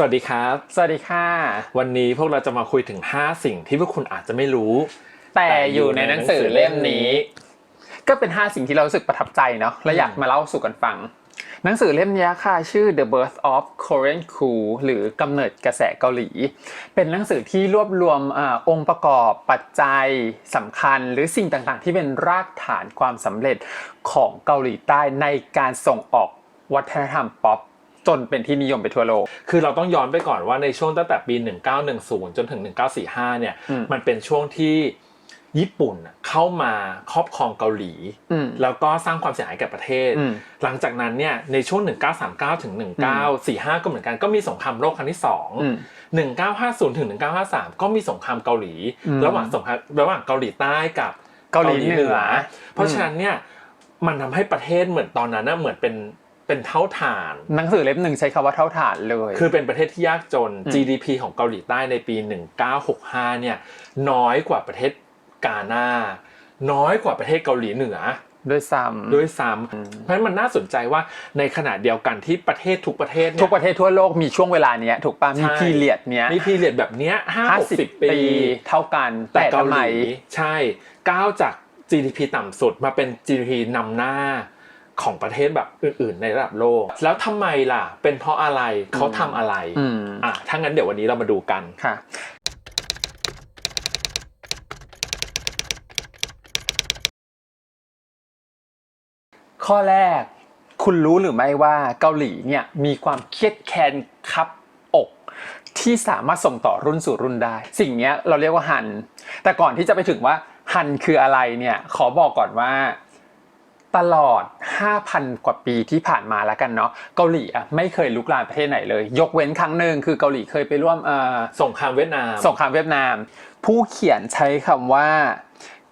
สวัสดีครับ สวัสดีค่ะ วันนี้พวกเราจะมาคุยถึง 5 สิ่งที่พวกคุณอาจจะไม่รู้ แต่อยู่ในหนังสือเล่มนี้ ก็เป็น 5 สิ่งที่เรารู้สึกประทับใจเนาะและอยากมาเล่าสู่กันฟัง หนังสือเล่มนี้ค่ะชื่อ The Birth of Korean Cool หรือกำเนิดกระแสเกาหลี เป็นหนังสือที่รวบรวมอาองค์ประกอบปัจจัยสำคัญ หรือสิ่งต่างๆ ที่เป็นรากฐานความสำเร็จของเกาหลีใต้ในการส่งออกวัฒนธรรมป๊อป จนเป็นที่นิยมไปทั่วโลก คือเราต้องย้อนไปก่อนว่าในช่วงตั้งแต่ปี 1910 จนถึง 1945 เนี่ยอืมมันเป็นช่วงที่ญี่ปุ่นน่ะเข้ามาครอบครองเกาหลีอืมแล้วก็สร้างความเสียหายแก่ประเทศอืมหลังจากนั้นเนี่ยในช่วง 1939 ถึง 1945 ก็เหมือนกันก็มีสงครามโลกครั้งที่อืม2 1950 ถึง 1953 ก็มีสงครามเกาหลีอืมระหว่างสงครามระหว่างเกาหลีใต้กับเกาหลีเหนือ เพราะฉะนั้นเนี่ยมันทำให้ประเทศเหมือนตอนนั้นน่ะเหมือนเป็น เป็นเท่าฐาน หนังสือเล่มหนึ่งใช้คำว่าเท่าฐานเลย คือเป็นประเทศที่ยากจนอืม GDP ของเกาหลีใต้ในปี 1965 เนี่ยน้อยกว่าประเทศกาหน้า น้อยกว่าประเทศเกาหลีเหนือด้วยซ้ำด้วยซ้ำเพราะฉะนั้นมันน่าสนใจว่าในขณะเดียวกันที่ประเทศทุกประเทศเนี่ยทุกประเทศทั่วโลกมีช่วงเวลาเนี้ยถูกป่ะมีใช่พีเรียดเนี้ยมีพีเรียดแบบเนี้ยห้าห้าหกสิสิบบปีปีเท่ากันแต่แต่เกาทำหไมลีใช่ก้าวจาก GDP ต่ำสุดมาเป็น GDP นำหน้า ของประเทศแบบอื่น ๆ ในระดับโลก แล้วทำไมล่ะ เป็นเพราะอะไรเขาทำอะไรอืมอะถ้างั้นเดี๋ยววันนี้เรามาดูกันค่ะข้อแรก คุณรู้หรือไม่ว่าเกาหลีเนี่ยมีความเครียดแค้นคับอกที่สามารถส่งต่อรุ่นสู่รุ่นได้ สิ่งเนี้ยเราเรียกว่าฮัน แต่ก่อนที่จะไปถึงว่าฮันคืออะไรเนี่ยขอบอกก่อนว่า ตลอด 5,000 กว่าปีที่ผ่านมาแล้วกันเนาะเกาหลีอะไม่เคยลุกลามประเทศไหนเลย ยกเว้นครั้งหนึ่งคือเกาหลีเคยไปร่วมเอ่อสงครามเวียดนามสงครามเวียดนาม ผู้เขียนใช้คำว่า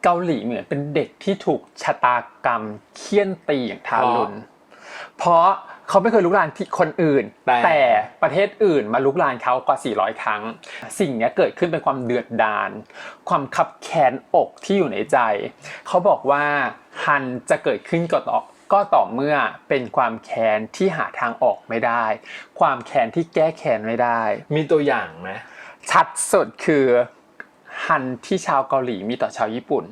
เกาหลีเหมือนเป็นเด็กที่ถูกชะตากรรมเคี่ยนตีอย่างทารุณเพราะเขาไม่เคยลุกลานที่คนอื่น แต่แต่ประเทศอื่นมาลุกลานเขากว่า 400 ครั้ง สิ่งเนี้ยเกิดขึ้นเป็นความเดือดดาล ความคับแค้นอกที่อยู่ในใจ เขาบอกว่า ฮันจะเกิดขึ้นก็ต่อก็ต่อเมื่อเป็นความแค้นที่หาทางออกไม่ได้ ความแค้นที่แก้แค้นไม่ได้ มีตัวอย่างไหมชัดสุดคือฮันที่ชาวเกาหลีมีต่อชาวญี่ปุ่น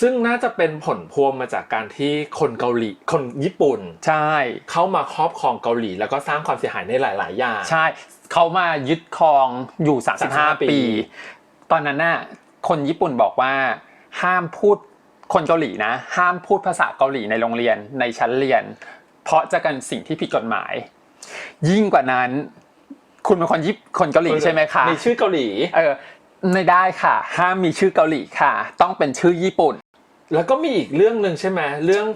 ซึ่งน่าจะเป็นผลพวงมาจากการที่คนเกาหลี คนญี่ปุ่น ใช่ เข้ามาครอบครองเกาหลี แล้วก็สร้างความเสียหายในหลาย ๆ อย่าง ใช่ เขามายึดครองอยู่ 35 35ปีปี ตอนนั้นน่ะ คนญี่ปุ่นบอกว่าห้ามพูด คนเกาหลีนะ ห้ามพูดภาษาเกาหลีในโรงเรียนในชั้นเรียน เพราะจะกันสิ่งที่ผิดกฎหมาย ยิ่งกว่านั้น คุณเป็นคนญี่คนเกาหลีใช่ไหมคะมีชื่อเกาหลีเออไม่ได้ค่ะ ห้ามมีชื่อเกาหลีค่ะ ต้องเป็นชื่อญี่ปุ่น แล้วก็มีอีกเรื่องหนึ่งใช่ไหมเรื่อง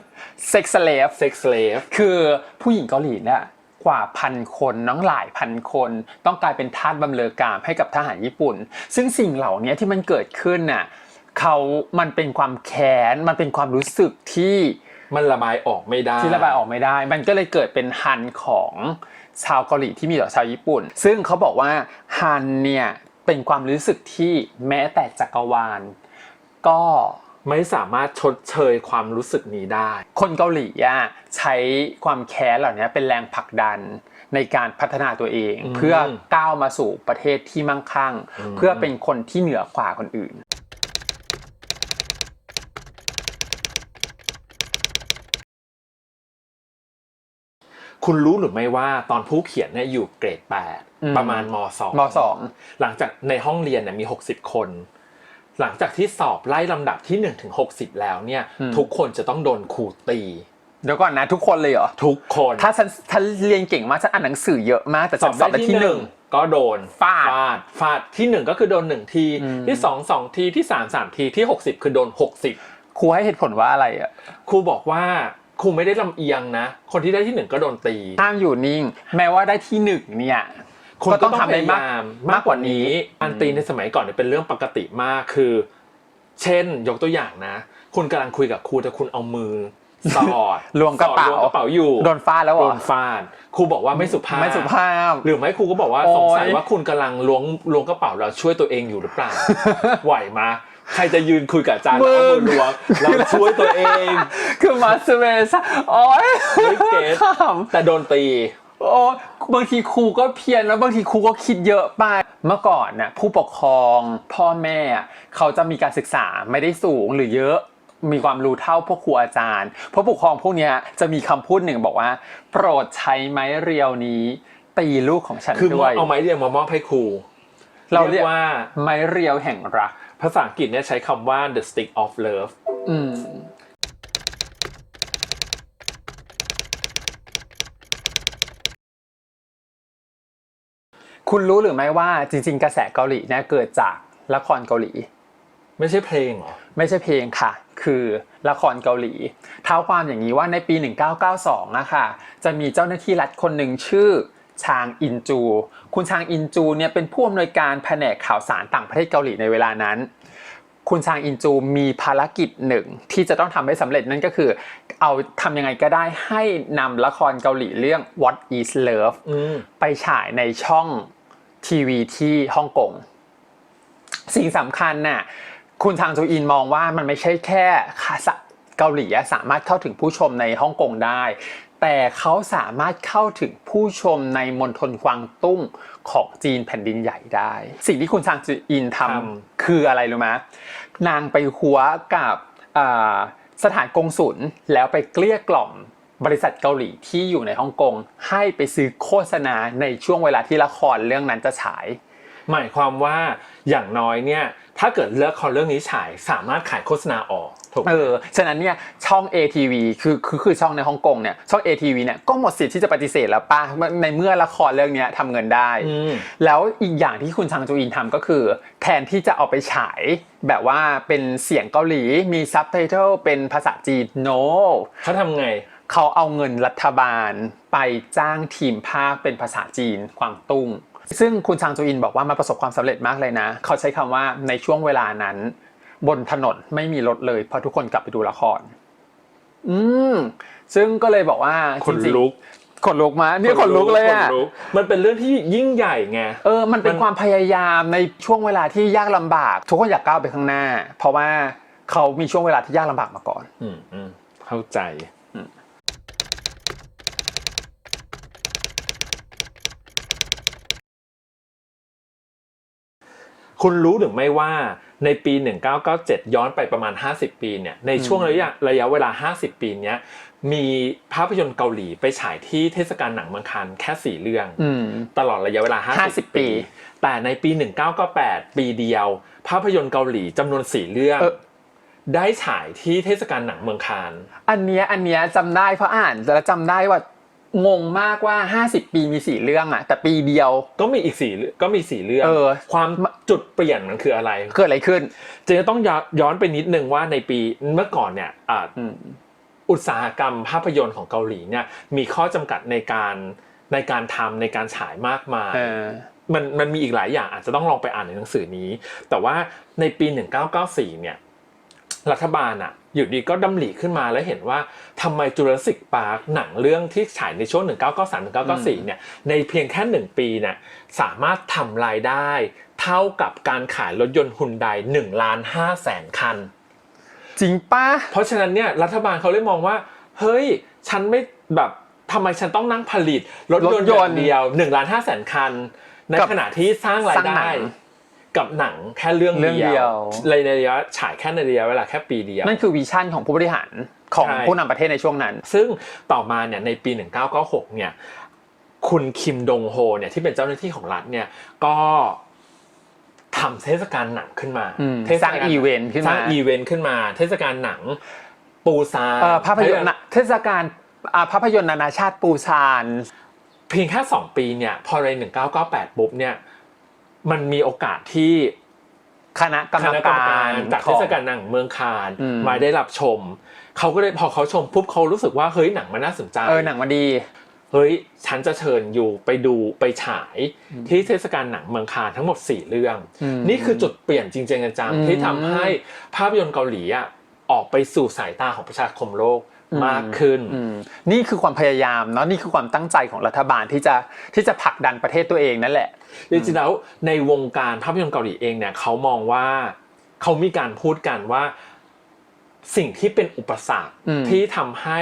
sex slave sex slave คือผู้หญิงเกาหลีเนี่ยกว่าพันคนน้องหลายพันคน ต้องกลายเป็นทาสบำเรอกามให้กับทหารญี่ปุ่น ซึ่งสิ่งเหล่านี้ที่มันเกิดขึ้นน่ะ เขามันเป็นความแค้นมันเป็นความรู้สึกที่มันระบายออกไม่ได้ ที่ระบายออกไม่ได้ มันก็เลยเกิดเป็นฮันของชาวเกาหลีที่มีต่อชาวญี่ปุ่น ซึ่งเขาบอกว่าฮันเนี่ยเป็นความรู้สึกที่แม้แต่จักรวาล ก็ไม่สามารถชดเชยความรู้สึกนี้ได้ คนเกาหลีอะใช้ความแค้นเหล่านี้เป็นแรงผลักดันในการพัฒนาตัวเองอืมเพื่อก้าวมาสู่ประเทศที่มั่งคั่งอืมเพื่อเป็นคนที่เหนือกว่าคนอื่น คุณรู้หรือไม่ว่าตอนผู้เขียนเนี่ยอยู่เกรดอืม8ประมาณม2มสองหลังจากในห้องเรียนเนี่ยมี 60 คน หลังจากที่สอบไล่ลำดับที่1ถึง60 แล้วเนี่ย ทุกคนจะต้องโดนครูตีเดี๋ยวก่อนนะ ทุกคนเลยเหรอ ทุกคน ถ้าฉันฉันเรียนเก่งมากฉันอ่านหนังสือเยอะมากแต่สฉัอนบสอบได้ได้ที่ที่หหนึ่นึ่งงก็โดนฟาดฟาดฟาดที่หนึ่งก็คือโดนหนึ่งทีอืมที่สองสองทีที่สามสามทีที่60คือโดน60ครูให้เหตุผลว่าอะไรอะครูบอกว่า ครูไม่ได้ลำเอียงนะ คนที่ได้ที่หนึ่งก็โดนตี ห้ามอยู่นิ่ง แม้ว่าได้ที่หนึ่งเนี่ยคุณก็ก็ต้ต้อองงทำทำได้ได้มากมากมากกว่านี้การตีในสมัยก่อนเนี่ยเป็นเรื่องปกติมากคือ เช่นยกตัวอย่างนะ คุณกำลังคุยกับครูแต่คุณเอามือสอดล้วงกระเป๋าสอดล้วงกระเป๋าอยู่โดนฟาดแล้วเหรโดอนฟาดครูบอกว่าไม่สุภาพไม่สุภาพ หรือไม่ครูก็บอกว่าโอ๊ยสงสัยว่าคุณกำลังล้วงล้วงกระเป๋าแล้วช่วยตัวเองอยู่หรือเปล่าไหวมา ใครจะยืนคุยกับอาจารย์แล้วเอามือล้วงเราช่วยตัวเองคือมาสเวสโอ้ยไม่เก็ตขแต่โดนตี โอ้บางทีครูก็เพี้ยนแล้วบางทีครูก็คิดเยอะไป เมื่อก่อนน่ะผู้ปกครองพ่อแม่อะเขาจะมีการศึกษาไม่ได้สูงหรือเยอะมีความรู้เท่าพวกครูอาจารย์ผู้ปกครองพวกเนี้ยจะมีคำพูดหนึ่งบอกว่า โปรดใช้ไม้เรียวนี้ตีลูกของฉันคือด้วยเอาไม้เรียงมามอบให้ครู เราเรียกว่าไม้เรียวแห่งรัก ภาษาอังกฤษเนี่ยใช้คำว่า the stick of love อืมคุณรู้หรือไม่ว่าจริง ๆ กระแสเกาหลีเนี่ยเกิดจากละครเกาหลี ไม่ใช่เพลงเหรอ ไม่ใช่เพลงค่ะ คือละครเกาหลี เท้าความอย่างนี้ว่าในปี 1992นะคะจะมีเจ้าหน้าที่รัฐคนหนึ่งชื่อ ชางอินจู คุณชางอินจูเนี่ยเป็นผู้อำนวยการแผนกข่าวสารต่างประเทศเกาหลีในเวลานั้น คุณชางอินจูมีภารกิจหนึ่งที่จะต้องทำให้สำเร็จนั่นก็คือ เอาทำยังไงก็ได้ให้นำละครเกาหลีเรื่อง What is Love อืมไปฉายในช่องทีวีที่ฮ่องกงสิ่งสำคัญน่ะคุณทางจูอินมองว่ามันไม่ใช่แค่เกาหลีอะสามารถเข้าถึงผู้ชมในฮ่องกงได้ แต่เขาสามารถเข้าถึงผู้ชมในมณฑลกวางตุ้งของจีนแผ่นดินใหญ่ได้ สิ่งที่คุณทางจูอินททำคืออะไรรู้ไหมนางไปหัวกับอ่าสถานกงสุลแล้วไปเกลี้ยกล่อมบริษัทเกาหลีที่อยู่ในฮ่องกงให้ไปซื้อโฆษณาในช่วงเวลาที่ละครเรื่องนั้นจะฉาย หมายความว่าอย่างน้อยเนี่ย ถ้าเกิดเลือกคอนเรื่องนี้ฉายสามารถขายโฆษณาออกถูกไหมเออฉะนั้นเนี่ยช่อง ATV คือคือคือช่องในฮ่องกงเนี่ยช่อง ATV เนี่ยก็หมดสิทธิ์ที่จะปฏิเสธแล้วป่ะในเมื่อละครเรื่องเนี้ยทำเงินได้อืมแล้วอีกอย่างที่คุณชางจูอินทำก็คือ แทนที่จะเอาไปฉายแบบว่าเป็นเสียงเกาหลีมีซับไตเติลเป็นภาษาจีน no เขาทำไงเขาเอาเงินรัฐบาลไปจ้างทีมภาคเป็นภาษาจีนกวางตุ้ง ซึ่งคุณชางจูอินบอกว่ามันประสบความสำเร็จมากเลยนะ เขาใช้คำว่าในช่วงเวลานั้น บนถนนไม่มีรถเลยเพราะทุกคนกลับไปดูละคร อืมซึ่งก็เลยบอกว่าขนจริงๆลุกขนลุกมาเนี่ยขนลุกเลยอะขนลุกมันเป็นเรื่องที่ยิ่งใหญ่ไงเออ มันเป็นมันความพยายามในช่วงเวลาที่ยากลำบาก ทุกคนอยากก้าวไปข้างหน้า เพราะว่าเขามีช่วงเวลาที่ยากลำบากมาก่อน อืมอืมเข้าใจ คุณรู้หรือไม่ว่าในปี 1997 ย้อนไปประมาณ 50 ปีเนี่ยในช่วงระยะระยะเวลา 50 ปีเนี้ยมีภาพยนตร์เกาหลีไปฉายที่เทศกาลหนังเมืองคานแค่4เรื่องอืมตลอดระยะเวลา50 50 ปี แต่ในปี 1998 ปีเดียว ภาพยนตร์เกาหลีจำนวน4เรื่องเออได้ฉายที่เทศกาลหนังเมืองคานอันเนี้ยอันเนี้ยจำได้เพราะอ่านแล้วจำได้ว่า งงมากว่า 50 ปีมีสี่เรื่องอะแต่ปีเดียว ก็มีอีกสี่เรื่องก็มีสี่เรื่อง เออ ความจุดเปลี่ยนมันคืออะไรเกิดอะไรขึ้นจึงจะต้องย้อนย้อนไปนิดนึงว่าในปีเมื่อก่อนเนี่ยอ่าอืมอุตสาหกรรมภาพยนตร์ของเกาหลีเนี่ยมีข้อจำกัดในการในการทำในการฉายมากมายเออมันมันมีอีกหลายอย่างอาจจะต้องลองไปอ่านในหนังสือนี้ แต่ว่าในปี 1994เนี่ยรัฐบาลอะ อยู่ดีก็ดำริขึ้นมาแล้วเห็นว่าทำไมจูราสสิกพาร์คหนังเรื่องที่ฉายในช่วง 1993 1994 เนี่ยในเพียงแค่หนึ่งปีเนี่ยสามารถทำรายได้ เท่ากับการขายรถยนต์ฮุนได1ล้าน5แสนคัน จริงปะเพราะฉะนั้นเนี่ยรัฐบาลเขาเลยมองว่า เฮ้ย ฉันไม่แบบทำไมฉันต้องนั่งผลิตรถยนต์อย่างเดียว1ล้าน5แสนคัน ในขณะที่สร้างรายสร้างหนัได้ง กับหนังแค่เรื่องเรื่องเดีเดียยววในระยะฉายแค่ในระยะเวลาแค่ปีเดียว นั่นคือวิชั่นของผู้บริหารของใช่ ผู้นำประเทศในช่วงนั้น ซึ่งต่อมาเนี่ยในปี 1996 เนี่ย คุณคิมดงโฮเนี่ยที่เป็นเจ้าหน้าที่ของรัฐเนี่ยก็ทำเทศกาลหนังขึ้นมาอืมเทศสร้างกลอีเวนต์ขึ้นมาสร้างอีเวนต์ขึ้นมา เทศกาลหนังปูซาน เอ่อภาพยนตร์น่ะเทศกาลอ่าภาพยนตร์นานาชาติปูซาน เพียงแค่ 2 ปีเนี่ยพอใน1998 ปุ๊บเนี่ย มันมีโอกาสที่คณะกรรคมณะกรรมกาการรจากขเทองศกาลหนังเมืองคานอืม มาได้รับชม เขาก็เลยพอเขาชมปุ๊บเขารู้สึกว่าเฮ้ยหนังมันน่าสนใจ เออหนังมาดี เฮ้ยฉันจะเชิญอยู่ไปดูไปฉายที่เทศกาลหนังเมืองคานทั้งหมด 4 เรื่อง อืมนี่คือจุดเปลี่ยนจริงๆจังอืม ๆที่ทำให้ภาพยนตร์เกาหลีอะออกไปสู่สายตาของประชาคมโลก มากขึ้นอืมนี่คือความพยายามเนาะนี่คือความตั้งใจของรัฐบาลที่จะที่จะผลักดันประเทศตัวเองนั่นแหละจริงๆแล้วในวงการภาพยนตร์เกาหลีเองเนี่ยเขามองว่าเขามีการพูดกันว่าสิ่งที่เป็นอุปสรรคอืมที่ทำให้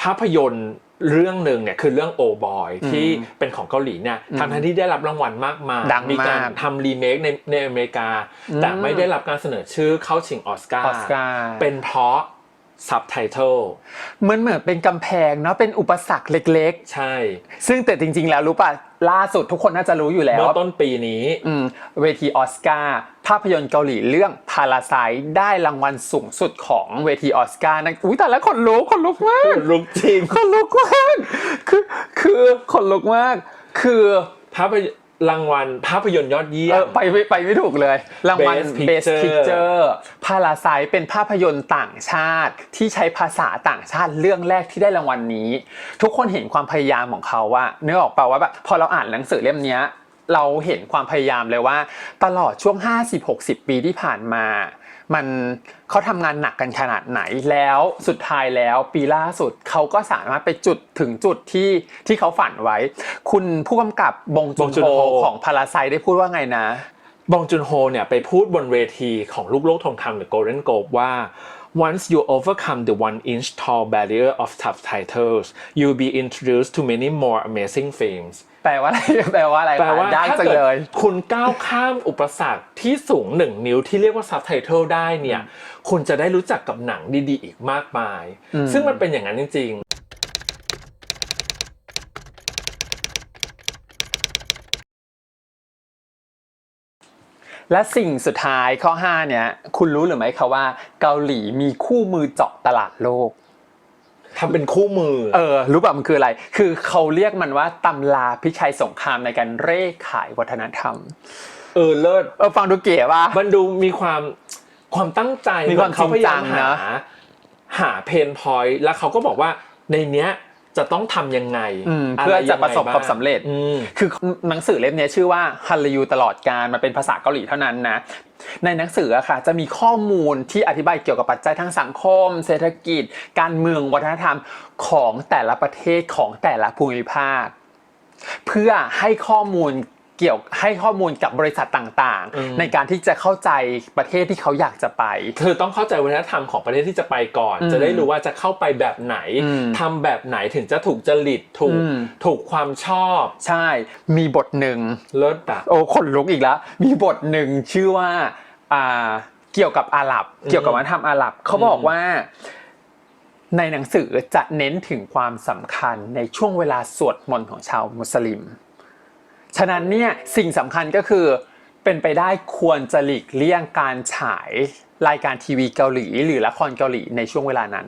ภาพยนตร์เรื่องหนึ่งเนี่ยคือเรื่องโอบอยอืมที่เป็นของเกาหลีเนี่ยอืมทั้งๆที่ได้รับรางวัลมากมายดังมากมีการทำรีเมคในในอเมริกาอืมแต่ไม่ได้รับการเสนอชื่อเข้าชิงออสการ์ออสการ์เป็นเพราะ ซับไตเติลมันเหมือนเป็นกำแพงเนาะเป็นอุปสรรคเล็กใช่ ๆ ซึ่งแต่จริง ๆ แล้วรู้ป่ะล่าสุดทุกคนน่าจะรู้อยู่แล้วเมื่อต้นปีนี้ อืมเวทีออสการ์ภาพยนตร์เกาหลีเรื่องพาราไซได้รางวัลสูงสุดของเวทีออสการ์นะอุ้ยแต่ละคนลุกคนลุกมาก ลุกจริงคนลุกมาก คือ คือคนลุกมาก คือ ภาพยรางวัลภาพยนตร์ยอดเยี่ยเออม ไปไม่ไปไม่ถูกเลย รางวัล Best Best Picture Picture พาราไซเป็นภาพยนตร์ต่างชาติที่ใช้ภาษาต่างชาติเรื่องแรกที่ได้รางวัลนี้ ทุกคนเห็นความพยายามของเขาว่าเนื้อออกเปล่าว่าแบบพอเราอ่านหนังสือเล่มเนี้ย เราเห็นความพยายามเลยว่า ตลอดช่วง 50-60 ปีที่ผ่านมา มันเขาทำงานหนักกันขนาดไหนแล้วสุดท้ายแล้วปีล่าสุดเขาก็สามารถไปจุดถึงจุดที่ที่เขาฝันไว้ คุณผู้กำกับบงจุบนงจุนโฮโฮของพาราไซได้พูดว่าไงนะบองจุนโฮเนี่ยไปพูดบนเวทีของลูกโลกทองคำหรือ Golden Globe ว่า once you overcome the one inch tall barrier of subtitles you'll be introduced to many more amazing films แปลว่าอะไรแปลว่าอะไรแปลว่าได้ถ้าจังเกิดเลยคุณก้าวข้ามอุปสรรคที่สูงหนึ่งนิ้วที่เรียกว่า subtitle ได้เนี่ย คุณจะได้รู้จักกับหนังดีๆ อีกมากมายอืมซึ่งมันเป็นอย่างนั้นจริงและสิ่งสุดท้ายข้อ 5 เนี่ย คุณรู้หรือไม่คะว่าเกาหลีมีคู่มือเจาะตลาดโลกๆ ทำเป็นคู่มือ เออ รู้ป่ะมันคืออะไร คือเขาเรียกมันว่าตำราพิชัยสงครามในการเร่ขายวัฒนธรรม เออเลิศ เออฟังดูเก๋ป่ะ มันดูมีความความตั้งใจมีความเหอนเขาพยายามจริงจังหานะหาเพนพอยต์แล้วเขาก็บอกว่าในเนี้ยจะต้องทำยังไงอืมเพื่อจะประสบความบ้งสำเร็จอืมคือหนังสือเล่มนี้ชื่อว่าฮันลยูตลอดการมันเป็นภาษาเกาหลีเท่านั้นนะ ในหนังสืออะค่ะจะมีข้อมูลที่อธิบายเกี่ยวกับปัจจัยทางสังคม เศรษฐกิจ การเมืองวัฒนธรรมของแต่ละประเทศของแต่ละภูมิภาค เพื่อให้ข้อมูล เกี่ยวให้ข้อมูลกับบริษัทต่างอืม ๆ ในการที่จะเข้าใจประเทศที่เขาอยากจะไปเธอต้องเข้าใจวัฒนธรรมของประเทศที่จะไปก่อน อืมจะได้รู้ว่าจะเข้าไปแบบไหนอืมทำแบบไหนถึงจะถูกจริตถูกอืม ถูกความชอบใช่ มีบทหนึ่ง เลิศอะ โอ้ขนลุกอีกแล้ว มีบทหนึ่งชื่อว่าอ่าเกี่ยวกับอาหรับ เกี่ยวกับวัฒนธรรมอาหรับ เขาบอกว่า ในหนังสือจะเน้นถึงความสำคัญในช่วงเวลาสวดมนต์ของชาวมุสลิม ฉะนั้นเนี่ยสิ่งสำคัญก็คือเป็นไปได้ควรจะหลีกเลี่ยงการฉายรายการทีวีเกาหลี หรือละครเกาหลีในช่วงเวลานั้น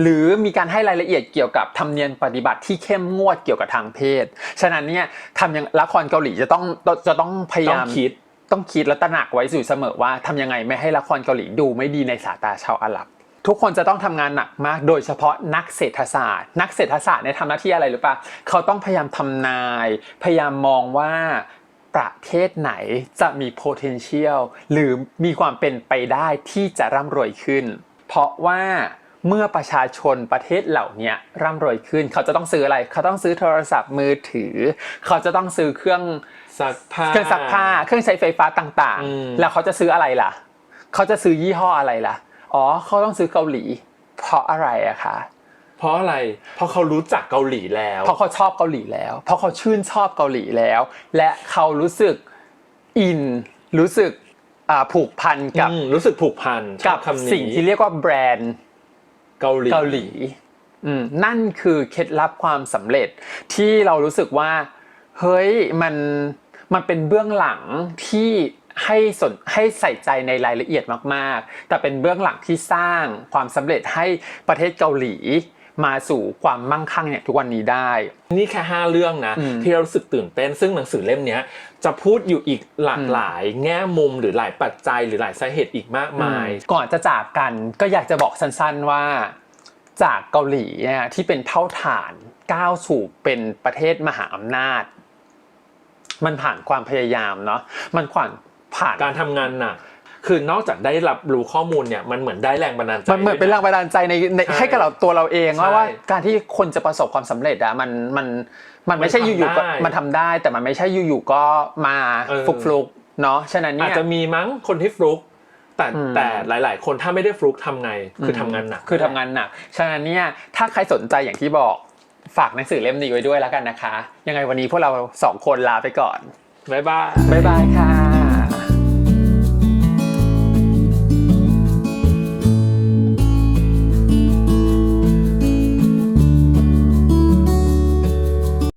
หรือมีการให้รายละเอียดเกี่ยวกับธรรมเนียมปฏิบัติที่เข้มงวดเกี่ยวกับทางเพศ ฉะนั้นเนี่ยทำยังละครเกาหลีจะต้องจะต้องพยาต้องยามคิดต้องคิดและตระหนักไว้อยู่เสมอว่าทำยังไงไม่ให้ละครเกาหลีดูไม่ดีในสายตาชาวอาหรับ ทุกคนจะต้องทำงานหนักมาก โดยเฉพาะนักเศรษฐศาสตร์ นักเศรษฐศาสตร์เนี่ยทำหน้าที่อะไรหรือปะเขาต้องพยายามทำนาย พยายามมองว่าประเทศไหนจะมี potential หรือมีความเป็นไปได้ที่จะร่ำรวยขึ้น เพราะว่าเมื่อประชาชนประเทศเหล่านี้ร่ำรวยขึ้น เขาจะต้องซื้ออะไร เขาต้องซื้อโทรศัพท์มือถือ เขาจะต้องซื้อเครื่องซักผ้าเครื่องซักผ้า เครื่องใช้ไฟฟ้าต่างอืมๆแล้วเขาจะซื้ออะไรล่ะ เขาจะซื้อยี่ห้ออะไรล่ะ อ๋อเขาต้องซื้อเกาหลี เพราะอะไรอะคะเพราะอะไร เพราะเขารู้จักเกาหลีแล้ว เพราะเขาชอบเกาหลีแล้ว เพราะเขาชื่นชอบเกาหลีแล้ว และเขารู้สึกอิน รู้สึกอ่าผูกพันกับอืมรู้สึกผูกพันชกัอบบคำนี้สิ่งที่เรียกว่าแบรนด์เกาหลีเกาหลีอืมนั่นคือเคล็ดลับความสำเร็จที่เรารู้สึกว่า เฮ้ยมันมันเป็นเบื้องหลังที่ ให้สนให้ใส่ใจในรายละเอียดมากๆ แต่เป็นเบื้องหลังที่สร้างความสำเร็จให้ประเทศเกาหลีมาสู่ความมั่งคั่งเนี่ยทุกวันนี้ได้ นี่แค่ห้าเรื่องนะอืมที่เรารู้สึกตื่นเต้น ซึ่งหนังสือเล่มเนี้ยจะพูดอยู่อีกหลากหลาย แง่มุมหรือหลายปัจจัยหรือหลายสาเหตุอีกมากมาย ก่อนจะจากกันก็อยากจะบอกสั้นๆว่า จากเกาหลีเนี่ยที่เป็นเท่าฐานก้าวสู่เป็นประเทศมหาอำนาจ มันผ่านความพยายามเนาะมันผ่าน ผ่าน การทำงานหนักคือนอกจากได้รับรู้ข้อมูลเนี่ยมันเหมือนได้แรงบันดาลใจมันเหมือนเป็นแรงบันดาลใจในในใช่ให้กับเราตัวเราเองใช่ว่าว่าการที่คนจะประสบความสำเร็จอะมันมันมันไม่ใช่มันทำอยู่ๆก็ได้มันทำได้แต่มันไม่ใช่อยู่ๆก็มาเออ ฟลุกฟลุกๆเนาะฉะนั้นอาเนี่จยจะมีมั้งคนที่ฟลุก แต่อืม แต่หลาย ๆ คนถ้าไม่ได้ฟลุกทำไงคือทำงานหนัก คือทำงานหนักฉะนั้นเนี่ยถ้าใครสนใจอย่างที่บอกฝากหนังสือเล่มนี้ไว้ด้วยแล้วกันนะคะ ยังไงวันนี้พวกเราสองคนลาไปก่อนบ๊ายบาย บ๊ายบายค่ะ